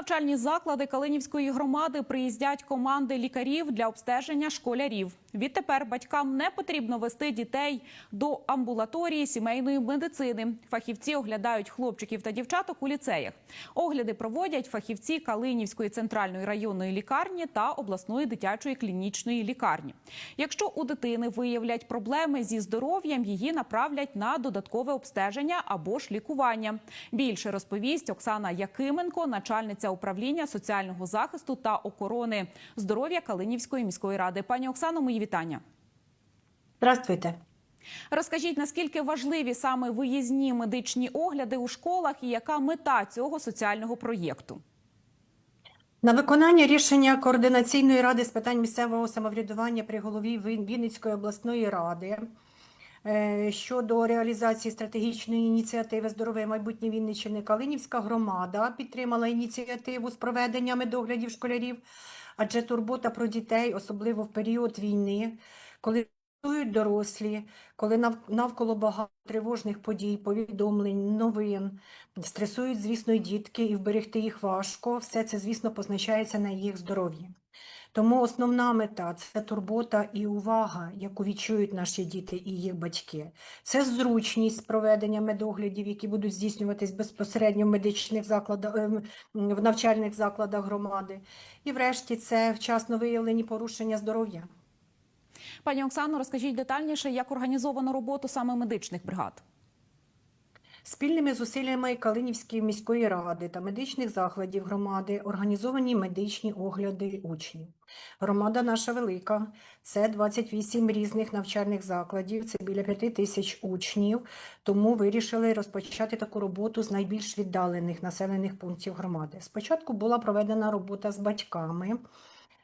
навчальні заклади Калинівської громади приїздять команди лікарів для обстеження школярів. Відтепер батькам не потрібно вести дітей до амбулаторії сімейної медицини. Фахівці оглядають хлопчиків та дівчаток у ліцеях. Огляди проводять фахівці Калинівської центральної районної лікарні та обласної дитячої клінічної лікарні. Якщо у дитини виявлять проблеми зі здоров'ям, її направлять на додаткове обстеження або ж лікування. Більше розповість Оксана Якименко, начальниця управління соціального захисту та охорони здоров'я Калинівської міської ради. Пані Оксано, мої вітання. Здравствуйте. Розкажіть, наскільки важливі саме виїзні медичні огляди у школах і яка мета цього соціального проєкту? На виконання рішення Координаційної ради з питань місцевого самоврядування при голові Вінницької обласної ради щодо реалізації стратегічної ініціативи Здорове майбутнє Вінниччини Калинівська громада підтримала ініціативу з проведення медоглядів школярів, адже турбота про дітей, особливо в період війни, коли дорослі, коли навколо багато тривожних подій, повідомлень, новин, стресують, звісно, дітки, і вберегти їх важко. Все це, звісно, позначається на їх здоров'ї. Тому основна мета це турбота і увага, яку відчують наші діти і їх батьки. Це зручність проведення медоглядів, які будуть здійснюватись безпосередньо в медичних закладах, ем, в навчальних закладах громади. І врешті це вчасно виявлені порушення здоров'я. Пані Оксано, розкажіть детальніше, як організовано роботу саме медичних бригад. Спільними зусиллями Калинівської міської ради та медичних закладів громади організовані медичні огляди учнів. Громада наша велика, це 28 різних навчальних закладів, це біля 5 тисяч учнів, тому вирішили розпочати таку роботу з найбільш віддалених населених пунктів громади. Спочатку була проведена робота з батьками,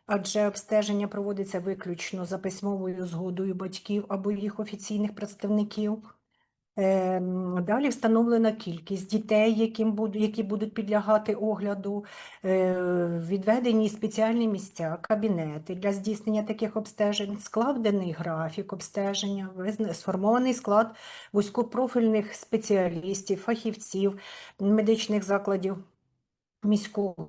адже обстеження проводиться виключно за письмовою згодою батьків або їх офіційних представників. Ем, Далі встановлена кількість дітей, яким буду- які будуть підлягати огляду, е, відведені спеціальні місця, кабінети для здійснення таких обстежень, складений графік обстеження, сформований склад вузькопрофільних спеціалістів, фахівців медичних закладів міського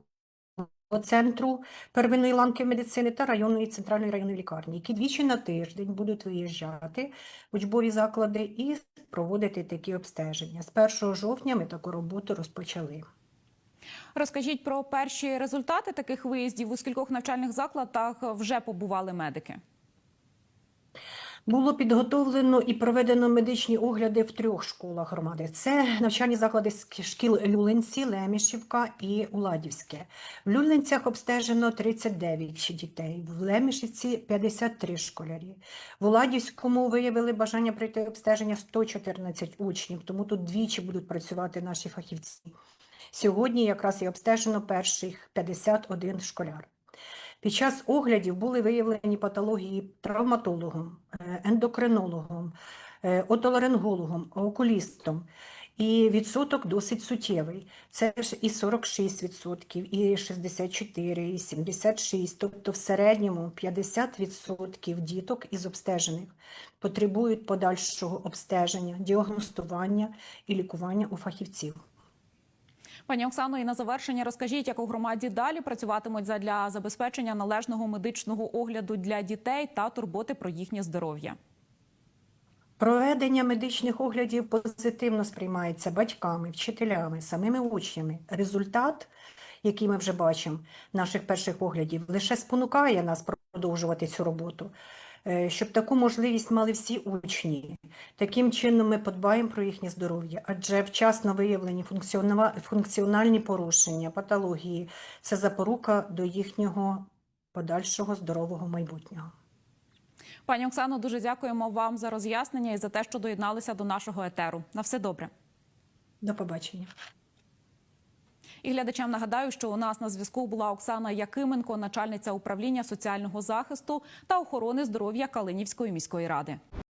центру первинної ланки медицини та районної центральної районної лікарні, які двічі на тиждень будуть виїжджати в учбові заклади і проводити такі обстеження. З 1 жовтня ми таку роботу розпочали. Розкажіть про перші результати таких виїздів, у скількох навчальних закладах вже побували медики. Було підготовлено і проведено медичні огляди в трьох школах громади. Це навчальні заклади шкіл Люлинці, Лемішівка і Уладівське. В Люлинцях обстежено 39 дітей, в Лемішівці 53 школярі. В Уладівському виявили бажання пройти обстеження 114 учнів, тому тут двічі будуть працювати наші фахівці. Сьогодні якраз і обстежено перших 51 школяр. Під час оглядів були виявлені патології травматологом, е, ендокринологом, е, отоларингологом, окулістом. І відсоток досить суттєвий. Це ж і 46%, і 64%, і 76%. Тобто в середньому 50% діток із обстежених потребують подальшого обстеження, діагностування і лікування у фахівців. Пані Оксано, і на завершення розкажіть, як у громаді далі працюватимуть задля забезпечення належного медичного огляду для дітей та турботи про їхнє здоров'я. Проведення медичних оглядів позитивно сприймається батьками, вчителями, самими учнями. Результат, який ми вже бачимо, наших перших оглядів, лише спонукає нас продовжувати цю роботу, щоб таку можливість мали всі учні. Таким чином ми подбаємо про їхнє здоров'я, адже вчасно виявлені функціональні порушення, патології це запорука до їхнього подальшого здорового майбутнього. Пані Оксано, дуже дякуємо вам за роз'яснення і за те, що доєдналися до нашого етеру. На все добре. До побачення. І глядачам нагадаю, що у нас на зв'язку була Оксана Якименко, начальниця управління соціального захисту та охорони здоров'я Калинівської міської ради.